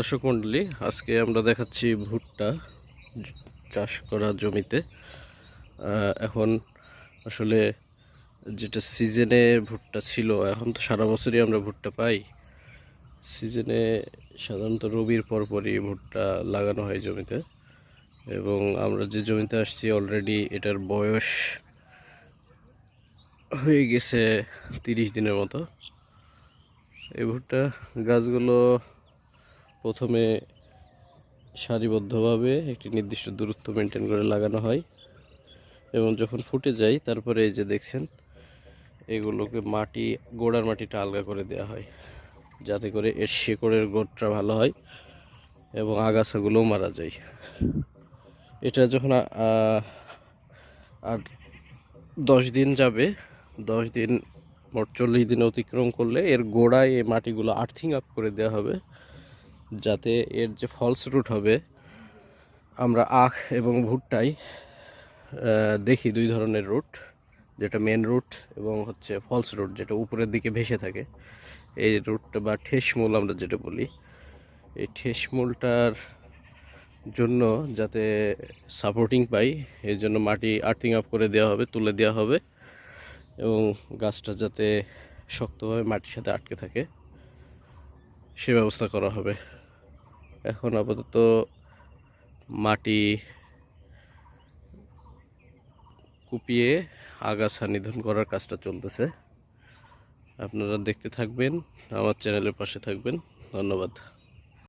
দর্শক মণ্ডলী, আজকে আমরা দেখাচ্ছি ভুট্টা চাষ করা জমিতে। এখন আসলে যেটা সিজনে ভুট্টা ছিল, এখন তো সারা বছরই আমরা ভুট্টা পাই। সিজনে সাধারণত রবির পরপরই ভুট্টা লাগানো হয় জমিতে। এবং আমরা যে জমিতে আসছি অলরেডি এটার বয়স হয়ে গেছে তিরিশ দিনের মতো। এই ভুট্টা গাছগুলো প্রথমে সারিবদ্ধভাবে একটি নির্দিষ্ট দূরত্ব মেনটেন করে লাগানো হয় এবং যখন ফুটে যায়, তারপরে এই যে দেখছেন, এগুলোকে মাটি, গোড়ার মাটিটা আলগা করে দেওয়া হয় যাতে করে এর শেকড়ের গোড়টা ভালো হয় এবং আগাছাগুলোও মারা যায়। এটা যখন আর দশ দিন যাবে, দশ দিন মোট চল্লিশ দিন অতিক্রম করলে এর গোড়ায় এই মাটিগুলো আর্থিং আপ করে দেওয়া হবে। যাতে এর যে ফলস রুট হবে, আমরা আখ এবং ভুট্টাই দেখি দুই ধরনের রুট যেটা মেন রুট এবং হচ্ছে ফলস রুট যেটা উপরের দিকে ভেসে থাকে। এই রুটটা বা ঠেসমূল আমরা যেটা বলি, এই ঠেসমূলটার জন্য যাতে সাপোর্টিং পাই এই জন্য মাটি আর্থিং আপ করে দেওয়া হবে, তুলে দেওয়া হবে এবং গাছটা যাতে শক্তভাবে মাটির সাথে আটকে থাকে। সে ব্যবস্থা করা হবে। এখন আপাতত মাটি কুপিয়ে আগাছা নিধন করার কাজটা চলতেছে। আপনারা দেখতে থাকবেন, আমার চ্যানেলের পাশে থাকবেন। ধন্যবাদ।